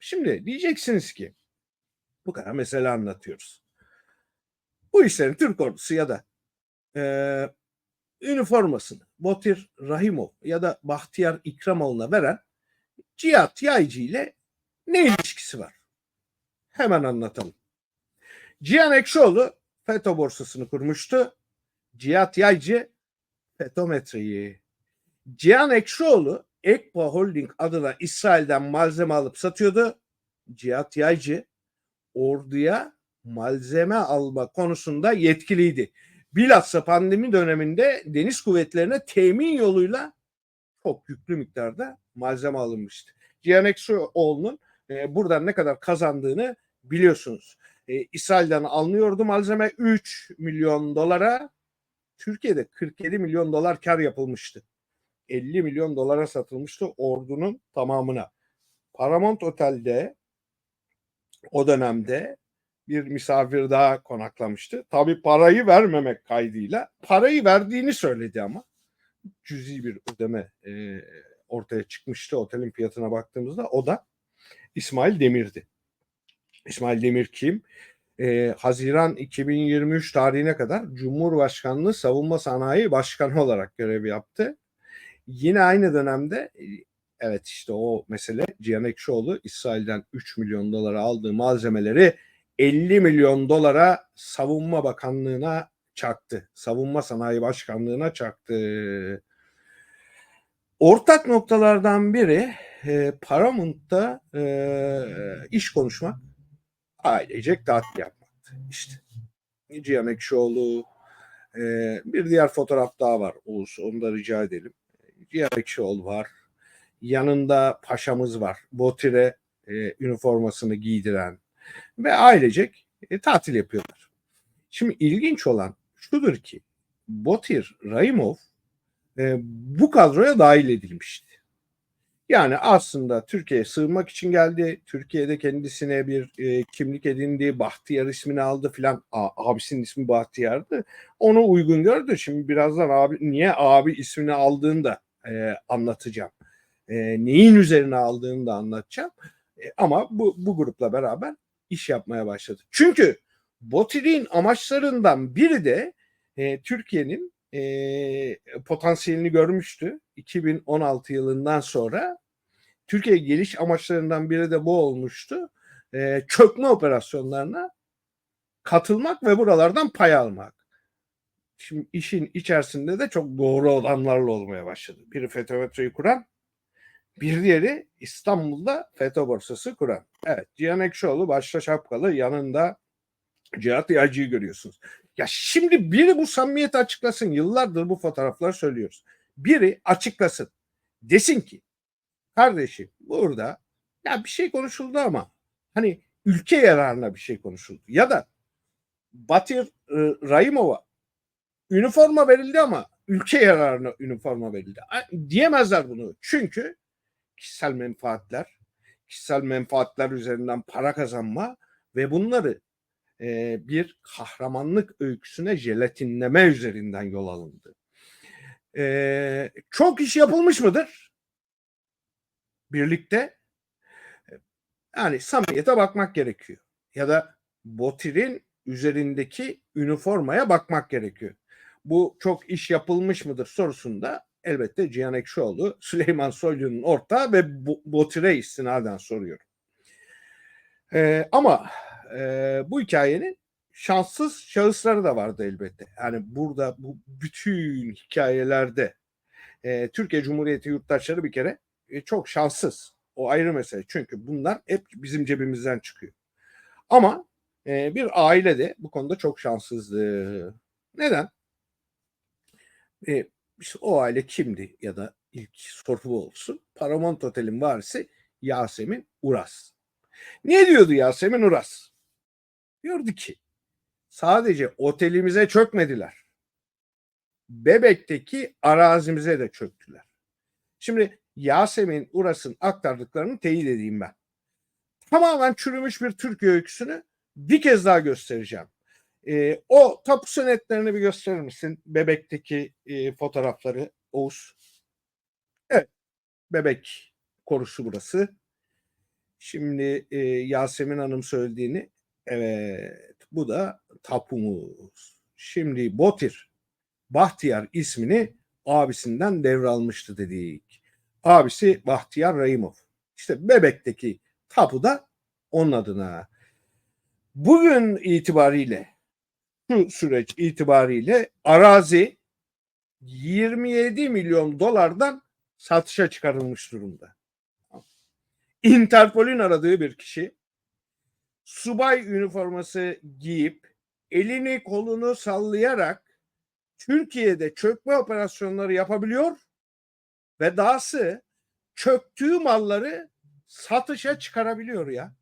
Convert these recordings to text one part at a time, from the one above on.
Şimdi diyeceksiniz ki bu kadar mesele anlatıyoruz. Bu işlerin Türk ordusu ya da e, üniformasını Botir Rahimov ya da Bahtiyar İkramoğlu'na veren Cihat Yaycı ile ne ilişkisi var? Hemen anlatalım. Cihan Ekşioğlu FETÖ borsasını kurmuştu. Cihat Yaycı FETÖmetreyi. Cihan Ekşioğlu Ekpo Holding adına İsrail'den malzeme alıp satıyordu. Cihat Yaycı orduya malzeme alma konusunda yetkiliydi. Bilhassa pandemi döneminde deniz kuvvetlerine temin yoluyla çok yüklü miktarda malzeme alınmıştı. Cihan Ekşioğlu'nun e, buradan ne kadar kazandığını biliyorsunuz. E, İsrail'den alınıyordu malzeme 3 milyon dolara. Türkiye'de 47 milyon dolar kar yapılmıştı. 50 milyon dolara satılmıştı ordunun tamamına. Paramount Otel'de o dönemde bir misafir daha konaklamıştı. Tabii parayı vermemek kaydıyla. Parayı verdiğini söyledi ama cüzi bir ödeme e, ortaya çıkmıştı otelin fiyatına baktığımızda. O da İsmail Demir'di. İsmail Demir kim? Ee, Haziran 2023 tarihine kadar Cumhurbaşkanlığı Savunma Sanayi Başkanı olarak görev yaptı. Yine aynı dönemde e, evet işte o mesele Cihan Ekşioğlu İsrail'den 3 milyon dolara aldığı malzemeleri 50 milyon dolara Savunma Bakanlığı'na çaktı. Savunma Sanayi Başkanlığı'na çaktı. Ortak noktalardan biri e, Paramount'ta e, iş konuşmak, ailecek tatil yapmaktı. İşte Cihan Ekşioğlu, e, bir diğer fotoğraf daha var Oğuz, onu da rica edelim. Ekşioğlu var. Yanında paşamız var. Botire e, üniformasını giydiren ve ailecek e, tatil yapıyorlar. Şimdi ilginç olan şudur ki Botir Rahimov e, bu kadroya dahil edilmişti. Yani aslında Türkiye'ye sığınmak için geldi. Türkiye'de kendisine bir e, kimlik edindi. Bahtiyar ismini aldı filan. Abisinin ismi Bahtiyar'dı. Onu uygun gördü. Şimdi birazdan abi niye abi ismini aldığını da e, anlatacağım. E, neyin üzerine aldığını da anlatacağım. E, ama bu, bu grupla beraber iş yapmaya başladı. Çünkü Botir'in amaçlarından biri de e, Türkiye'nin e, potansiyelini görmüştü. 2016 yılından sonra Türkiye geliş amaçlarından biri de bu olmuştu. E, çökme operasyonlarına katılmak ve buralardan pay almak. Şimdi işin içerisinde de çok doğru adamlarla olmaya başladı. Biri FETÖ kuran, bir diğeri İstanbul'da FETÖ borsası kuran. Evet Cihan Ekşioğlu başta şapkalı yanında Cihat Yaycı'yı görüyorsunuz. Ya şimdi biri bu samimiyeti açıklasın. Yıllardır bu fotoğrafları söylüyoruz. Biri açıklasın. Desin ki kardeşim burada ya bir şey konuşuldu ama hani ülke yararına bir şey konuşuldu. Ya da Batir e, Rahimov'a üniforma verildi ama ülke yararına üniforma verildi. Diyemezler bunu. Çünkü kişisel menfaatler, kişisel menfaatler üzerinden para kazanma ve bunları e, bir kahramanlık öyküsüne jelatinleme üzerinden yol alındı. E, çok iş yapılmış mıdır? Birlikte yani samimiyete bakmak gerekiyor. Ya da Botir'in üzerindeki üniformaya bakmak gerekiyor. Bu çok iş yapılmış mıdır sorusunda elbette Cihan Ekşioğlu, Süleyman Soylu'nun ortağı ve Botir'e istinaden soruyor. Ee, ama e, bu hikayenin şanssız şahısları da vardı elbette. Yani burada bu bütün hikayelerde e, Türkiye Cumhuriyeti yurttaşları bir kere e, çok şanssız. O ayrı mesele. Çünkü bunlar hep bizim cebimizden çıkıyor. Ama e, bir aile de bu konuda çok şanssızdı. Neden? E, işte o aile kimdi ya da ilk soru bu olsun. Paramount Otel'in varisi Yasemin Uras. Ne diyordu Yasemin Uras? Diyordu ki sadece otelimize çökmediler. Bebek'teki arazimize de çöktüler. Şimdi Yasemin Uras'ın aktardıklarını teyit edeyim ben. Tamamen çürümüş bir Türkiye öyküsünü bir kez daha göstereceğim. E, o tapu senetlerini bir gösterir misin? Bebek'teki e, fotoğrafları Oğuz. Evet. Bebek korusu burası. Şimdi e, Yasemin Hanım söylediğini evet bu da tapumuz. Şimdi Botir Bahtiyar ismini abisinden devralmıştı dedik. Abisi Bahtiyar Rahimov. İşte Bebek'teki tapu da onun adına. Bugün itibariyle şu süreç itibariyle arazi 27 milyon dolardan satışa çıkarılmış durumda. Interpol'ün aradığı bir kişi subay üniforması giyip elini kolunu sallayarak Türkiye'de çökme operasyonları yapabiliyor ve dahası çöktüğü malları satışa çıkarabiliyor ya.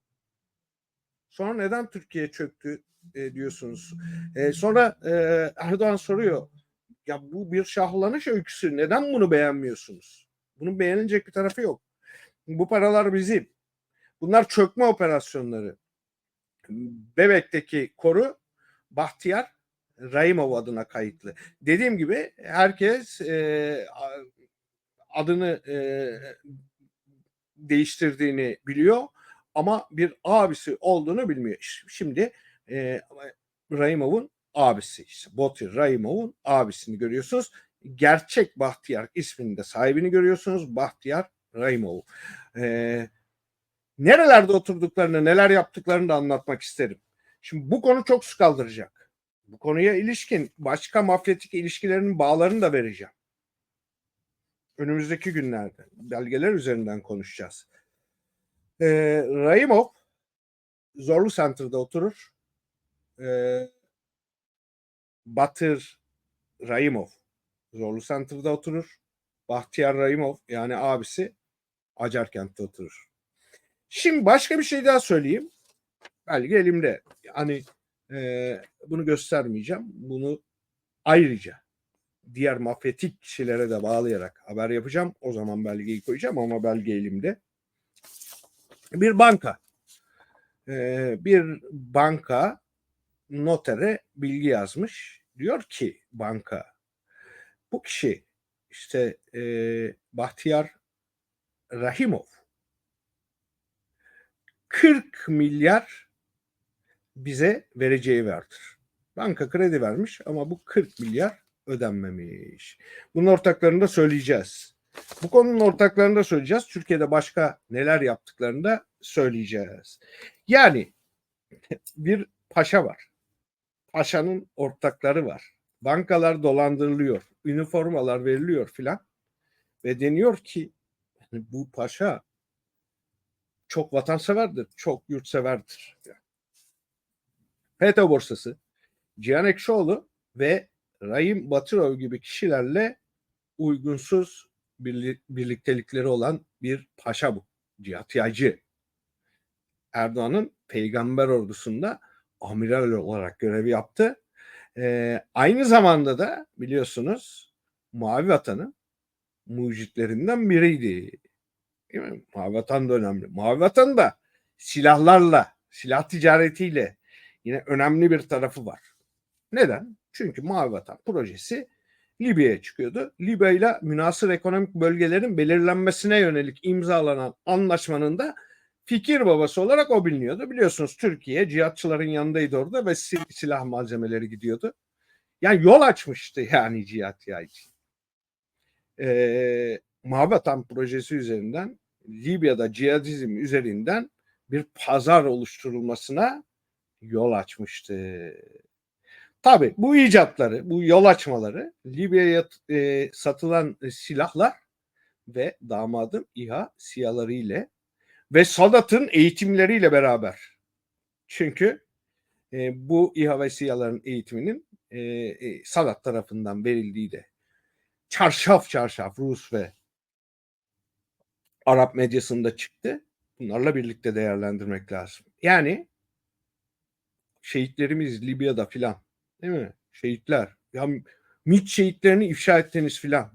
Sonra neden Türkiye çöktü e, diyorsunuz. E, sonra e, Erdoğan soruyor ya bu bir şahlanış öyküsü neden bunu beğenmiyorsunuz? Bunun beğenilecek bir tarafı yok. Bu paralar bizim. Bunlar çökme operasyonları. Bebek'teki koru Bahtiyar Rahimov adına kayıtlı. Dediğim gibi herkes e, adını e, değiştirdiğini biliyor ama bir abisi olduğunu bilmiyor. Şimdi e, Rahimov'un abisi işte Botir Rahimov'un abisini görüyorsunuz. Gerçek Bahtiyar isminde sahibini görüyorsunuz. Bahtiyar Rahimov. E, nerelerde oturduklarını, neler yaptıklarını da anlatmak isterim. Şimdi bu konu çok su kaldıracak. Bu konuya ilişkin başka mafyatik ilişkilerinin bağlarını da vereceğim. Önümüzdeki günlerde belgeler üzerinden konuşacağız. Ee, Rahimov Zorlu Center'da oturur. Ee, Batır Rahimov Zorlu Center'da oturur. Bahtiyar Rahimov yani abisi Acarkent'te oturur. Şimdi başka bir şey daha söyleyeyim. Belge elimde. Hani e, bunu göstermeyeceğim. Bunu ayrıca diğer mafyatik kişilere de bağlayarak haber yapacağım. O zaman belgeyi koyacağım ama belge elimde. Bir banka. E, bir banka notere bilgi yazmış. Diyor ki banka bu kişi işte e, Bahtiyar Rahimov 40 milyar bize vereceği vardır. Banka kredi vermiş ama bu 40 milyar ödenmemiş. Bunun ortaklarını da söyleyeceğiz. Bu konunun ortaklarını da söyleyeceğiz. Türkiye'de başka neler yaptıklarını da söyleyeceğiz. Yani bir paşa var. Paşanın ortakları var. Bankalar dolandırılıyor. Üniformalar veriliyor filan. Ve deniyor ki bu paşa çok vatanseverdir, çok yurtseverdir. FETÖ borsası, Cihan Ekşioğlu ve Rahim Batırov gibi kişilerle uygunsuz birliktelikleri olan bir paşa bu. Cihat Yaycı. Erdoğan'ın peygamber ordusunda amiral olarak görevi yaptı. Ee, aynı zamanda da biliyorsunuz Mavi Vatan'ın mucitlerinden biriydi. Değil mi? Mavi Vatan da önemli. Mavi Vatan da silahlarla, silah ticaretiyle yine önemli bir tarafı var. Neden? Çünkü Mavi Vatan projesi Libya'ya çıkıyordu. Libya ile münasır ekonomik bölgelerin belirlenmesine yönelik imzalanan anlaşmanın da fikir babası olarak o biliniyordu. Biliyorsunuz Türkiye cihatçıların yanındaydı orada ve silah malzemeleri gidiyordu. Yani yol açmıştı yani cihat yaycı. Ee, Mavi Vatan projesi üzerinden Libya'da cihadizm üzerinden bir pazar oluşturulmasına yol açmıştı. Tabi bu icatları, bu yol açmaları Libya'ya e, satılan silahlar ve damadın İHA siyaları ile ve Sadat'ın eğitimleriyle beraber. Çünkü e, bu İHA ve siyaların eğitiminin e, e, Sadat tarafından verildiği de çarşaf çarşaf Rus ve Arap medyasında çıktı. Bunlarla birlikte değerlendirmek lazım. Yani şehitlerimiz Libya'da filan değil mi? Şehitler. Ya MİT şehitlerini ifşa ettiniz filan.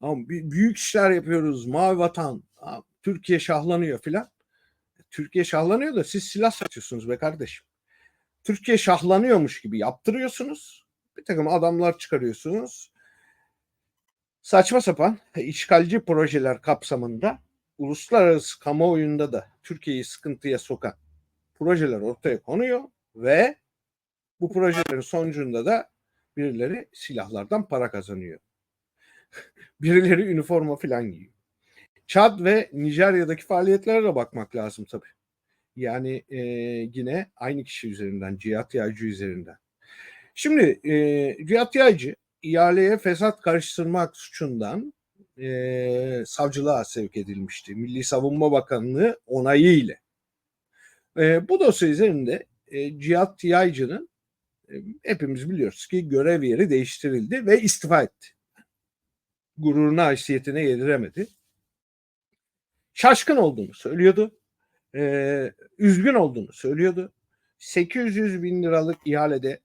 Ama büyük işler yapıyoruz. Mavi vatan. Türkiye şahlanıyor filan. Türkiye şahlanıyor da siz silah satıyorsunuz be kardeşim. Türkiye şahlanıyormuş gibi yaptırıyorsunuz. Bir takım adamlar çıkarıyorsunuz. Saçma sapan işgalci projeler kapsamında uluslararası kamuoyunda da Türkiye'yi sıkıntıya sokan projeler ortaya konuyor ve bu projelerin sonucunda da birileri silahlardan para kazanıyor. birileri üniforma falan giyiyor. Çad ve Nijerya'daki faaliyetlere de bakmak lazım tabii. Yani e, yine aynı kişi üzerinden, Cihat Yaycı üzerinden. Şimdi e, Cihat Yaycı ihaleye fesat karıştırmak suçundan e, savcılığa sevk edilmişti. Milli Savunma Bakanlığı onayı ile. E, bu dosya üzerinde e, Cihat Yaycı'nın e, hepimiz biliyoruz ki görev yeri değiştirildi ve istifa etti. Gururuna, haysiyetine yediremedi. Şaşkın olduğunu söylüyordu. E, üzgün olduğunu söylüyordu. 800 bin liralık ihalede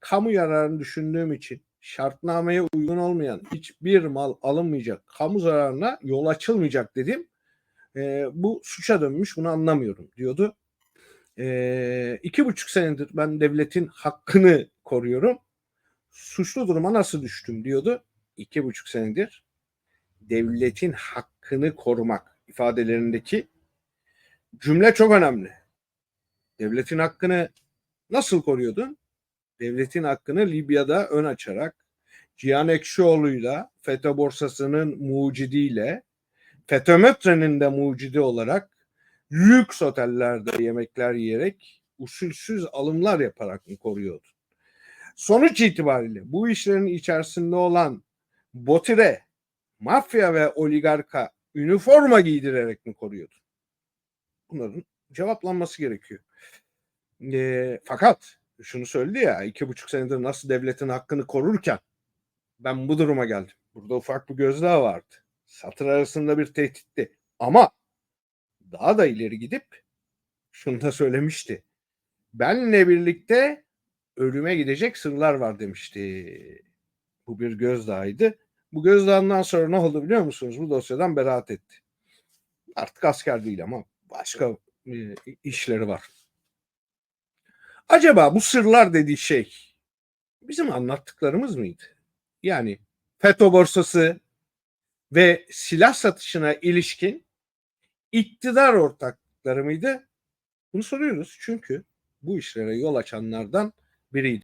kamu yararını düşündüğüm için şartnameye uygun olmayan hiçbir mal alınmayacak, kamu zararına yol açılmayacak dedim. E, bu suça dönmüş bunu anlamıyorum diyordu. E, iki buçuk senedir ben devletin hakkını koruyorum. Suçlu duruma nasıl düştüm diyordu. İki buçuk senedir devletin hakkını korumak ifadelerindeki cümle çok önemli. Devletin hakkını nasıl koruyordun? Devletin hakkını Libya'da ön açarak Cihan Ekşioğlu'yla FETÖ borsasının mucidiyle FETÖmetre'nin de mucidi olarak lüks otellerde yemekler yiyerek usulsüz alımlar yaparak mı koruyordun? Sonuç itibariyle bu işlerin içerisinde olan Botire, mafya ve oligarka üniforma giydirerek mi koruyordun? Bunların cevaplanması gerekiyor. E, fakat şunu söyledi ya iki buçuk senedir nasıl devletin hakkını korurken ben bu duruma geldim. Burada ufak bir gözdağı vardı. Satır arasında bir tehditti. Ama daha da ileri gidip şunu da söylemişti. Benle birlikte ölüme gidecek sırlar var demişti. Bu bir gözdağıydı. Bu gözdağından sonra ne oldu biliyor musunuz? Bu dosyadan beraat etti. Artık asker değil ama başka e, işleri var. Acaba bu sırlar dediği şey bizim anlattıklarımız mıydı? Yani FETÖ borsası ve silah satışına ilişkin iktidar ortakları mıydı? Bunu soruyoruz çünkü bu işlere yol açanlardan biriydi.